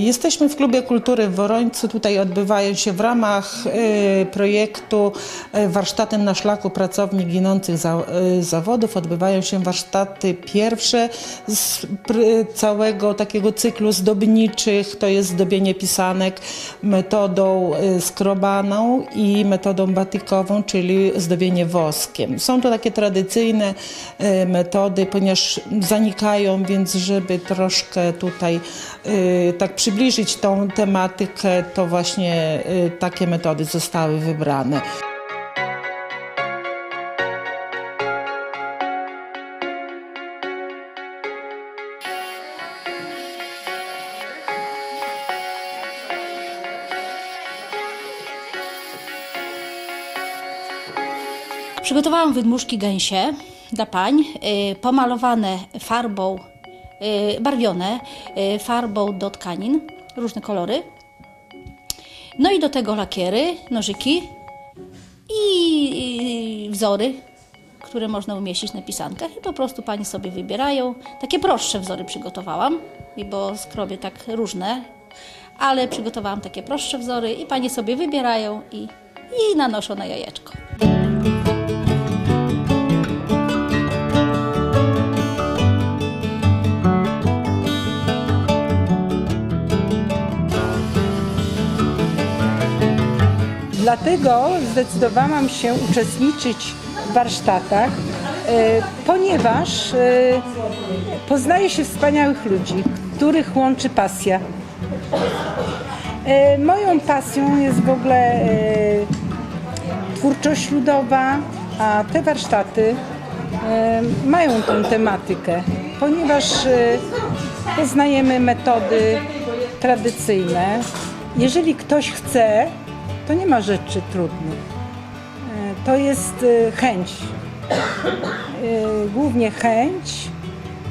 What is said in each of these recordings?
Jesteśmy w Klubie Kultury w Worońcu. Tutaj odbywają się w ramach e, projektu e, Warsztaty na szlaku pracowni ginących e, zawodów. Odbywają się warsztaty pierwsze z całego takiego cyklu zdobniczych. To jest zdobienie pisanek metodą skrobaną i metodą batikową, czyli zdobienie woskiem. Są to takie tradycyjne metody, ponieważ zanikają, więc żeby troszkę tutaj y, tak przybliżyć tą tematykę, to właśnie y, takie metody zostały wybrane. Przygotowałam wydmuszki gęsie dla pań, y, pomalowane farbą, barwione y, farbą do tkanin, różne kolory. No i do tego lakiery, nożyki i wzory, które można umieścić na pisankach. I po prostu pani sobie wybierają. Takie prostsze wzory przygotowałam, bo skrobię tak różne, ale przygotowałam takie prostsze wzory i panie sobie wybierają i, i nanoszą na jajeczko. Dlatego zdecydowałam się uczestniczyć w warsztatach, e, ponieważ e, poznaje się wspaniałych ludzi, których łączy pasja. E, Moją pasją jest w ogóle twórczość ludowa, a te warsztaty mają tą tematykę, ponieważ poznajemy metody tradycyjne. Jeżeli ktoś chce, to nie ma rzeczy trudnych. E, To jest e, chęć. E, Głównie chęć.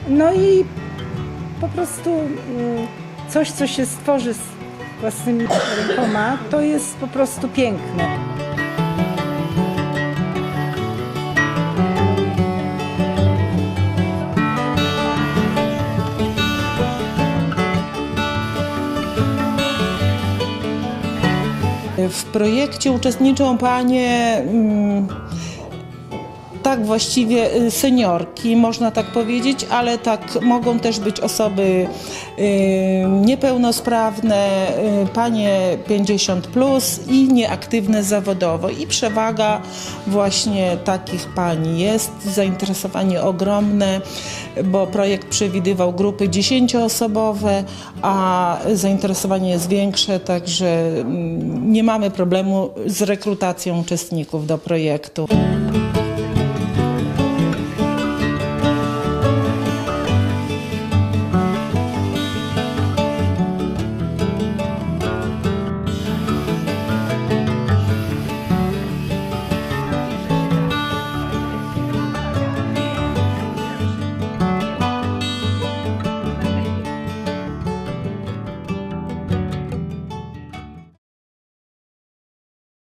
No i po prostu mm, coś, co się stworzy z własnymi rękoma, to jest po prostu piękne. W projekcie uczestniczą panie mm, tak właściwie y, seniorki, można tak powiedzieć, ale tak mogą też być osoby y, niepełnosprawne, y, panie 50 plus i nieaktywne zawodowo. I przewaga właśnie takich pań jest, zainteresowanie ogromne, bo projekt przewidywał grupy 10-osobowe, a zainteresowanie jest większe, także mm, nie mamy problemu z rekrutacją uczestników do projektu.